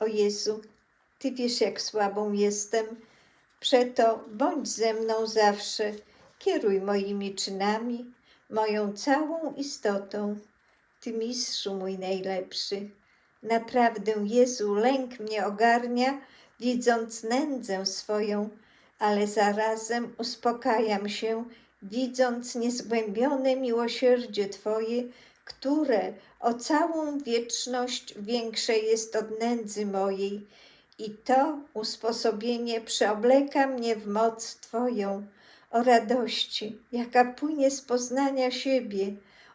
O Jezu, Ty wiesz, jak słabą jestem. Przeto bądź ze mną zawsze, kieruj moimi czynami, moją całą istotą. Ty mistrzu mój najlepszy. Naprawdę, Jezu, lęk mnie ogarnia, widząc nędzę swoją, ale zarazem uspokajam się, widząc niezgłębione miłosierdzie Twoje, które o całą wieczność większe jest od nędzy mojej. I to usposobienie przeobleka mnie w moc Twoją, o radości, jaka płynie z poznania siebie,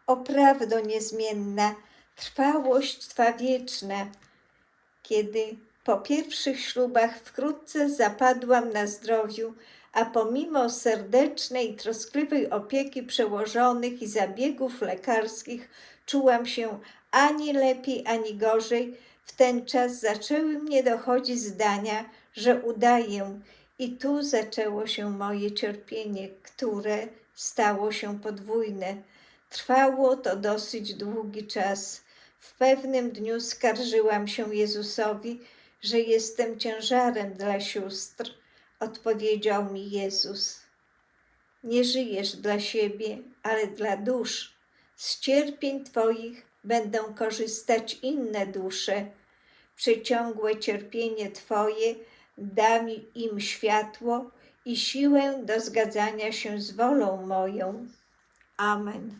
o prawdo niezmienna, trwałość Twa wieczna. Kiedy po pierwszych ślubach wkrótce zapadłam na zdrowiu, a pomimo serdecznej i troskliwej opieki przełożonych i zabiegów lekarskich czułam się ani lepiej, ani gorzej, w ten czas zaczęły mnie dochodzić zdania, że udaję, i tu zaczęło się moje cierpienie, które stało się podwójne. Trwało to dosyć długi czas. W pewnym dniu skarżyłam się Jezusowi, że jestem ciężarem dla sióstr. Odpowiedział mi Jezus: Nie żyjesz dla siebie, ale dla dusz. Z cierpień Twoich będą korzystać inne dusze. Przeciągłe cierpienie Twoje da mi im światło i siłę do zgadzania się z wolą moją. Amen.